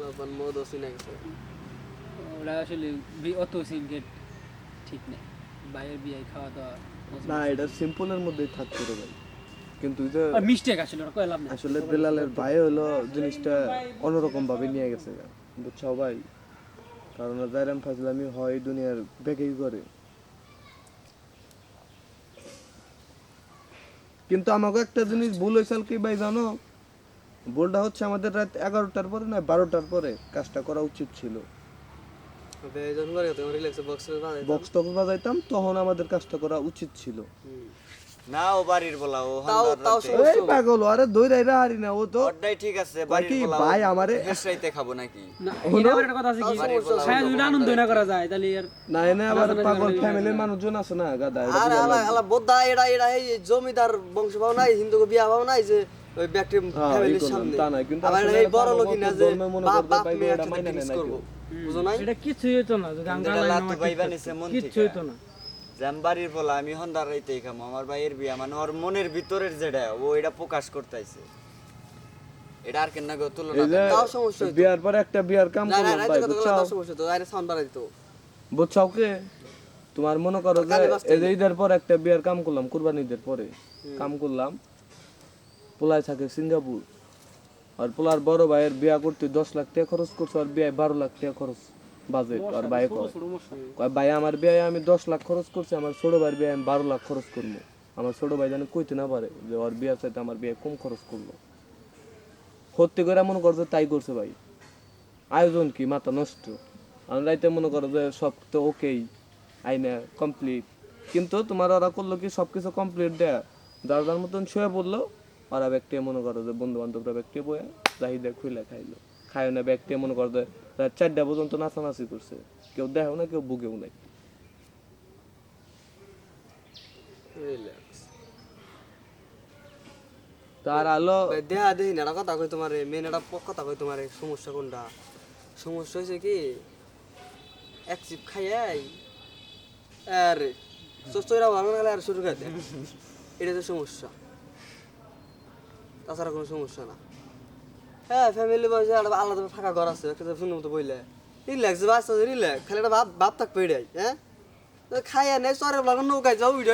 লাবান মদ অসিনা গেছে। ওরা আসলে বি- অত ঠিক নেই। বাইরের বিয়ে খাওয়া দাওয়া না এটা সিম্পলের মধ্যেই থাকতে রে ভাই। কিন্তু যে মিস্টেক আসলে ওরা কইলাম না আসলে বেলালের ভাই হলো জিনিসটা অন্যরকম ভাবে নিয়ে গেছে বুঝছ ভাই? কারণ জাইরাম ফাজলামি হয় দুনিয়ার বেগেই করে। কিন্তু আমাকে একটা জিনিস ভুল হয়েছিল কি ভাই জানো? ভুলটা হচ্ছে আমাদের রাত এগারোটার পরে না বারোটার পরে কাজটা করা উচিত ছিল। বক্স টক্স বাজাইতাম। তখন আমাদের কাজটা করা উচিত ছিল। না ও বাড়ির বলা ও তাও তাও রাতে। এই পাগল আরে দইরাইরা হারি না ও তো ওটাই ঠিক আছে বাড়ির বলা ভাই আমারে হেসরাইতে খাব নাকি? না এটা একটা কথা আছে কি? সারা যদি আনন্দ না করা যায় তাহলে আর না এনে আবার পাগল ফ্যামিলির মানুষজন আছে না গাদা আর আলা আলা বোদ্ধা এরা এরা এই জমিদার বংশ পাও নাই হিন্দু বিয়া পাও নাই যে ওই ব্যক্তি হ্যাঁ, ফ্যামিলির সামনে। তা কিন্তু আবার এই বড় লোক না যে বাপ বাপ মেয়ে না করব। বুঝো নাই? এটা কিছুই হতো না যদি লাইন ভাই ঠিক বানিয়েছে মন থেকে। হতো না। যে আমি বাড়ির বলা আমি হন্দার খামো আমার ভাইয়ের বিয়া মানে ওর মনের ভিতরের যেটা ও এটা প্রকাশ করতেছে। এটা আর কেন গো তুলনা তাও সমস্যা হইতো। বিয়ার পরে একটা বিয়ার কাম না না করলাম ভাই সমস্যা তো আরে সাউন্ড বাড়াই দিত। বুঝছাও কে? তোমার মনে করো যে এই ঈদের পর একটা বিয়ার কাম করলাম কুরবানি ঈদের পরে। কাম করলাম পোলায় থাকে সিঙ্গাপুর। আর পোলার বড় ভাইয়ের বিয়া করতে দশ লাখ টাকা খরচ করছে আর বিয়ে বারো লাখ টাকা খরচ বাজেট আর ভাই কয়। ভাই আমার আমি দশ লাখ খরচ করছি আমার ছোট ভাইয়ের বিয়ে আমি বারো লাখ খরচ করব। আমার ছোট ভাই জানি কইতে না পারে যে ওর বিয়ার আমার বিয়ে কম খরচ করল। সত্যি করে মনে করছে তাই করছে ভাই। আয়োজন কি মাথা নষ্ট। আর রাইতে মনে করো যে সব তো ওকেই আইনা কমপ্লিট কিন্তু তোমার ওরা করল কি সব কিছু কমপ্লিট দেয়া। যার যার মতন শুয়ে পড়ল ওরা ব্যক্তি মনে করো যে বন্ধু বান্ধবরা ব্যক্তি বয়ে চাহিদা খুলে খাইলো। খায় না ব্যক্তি মনে করো যে রাত চারটা পর্যন্ত নাচানাচি করছে। কেউ দেখেও না কেউ বুকেও নাই। তার আলো দেহা দেহি না কথা কই তোমার মেন একটা কথা কই তোমার সমস্যা কোনটা? সমস্যা হয়েছে কি এক চিপ খাইয়াই আরে সুস্থরা ভালো না আর শুরু খাইতে এটা তো সমস্যা। তাছাড়া কোনো সমস্যা না। হ্যাঁ ফ্যামিলি বসে একটা আলাদা ফাঁকা ঘর আছে, একটা শুনে মতো বইলে। রিল্যাক্স বাচ্চা রিল্যাক্স খালি একটা ভাব ভাব থাকবে এটাই হ্যাঁ? খাইয়া নেই সরে নৌকায় যাও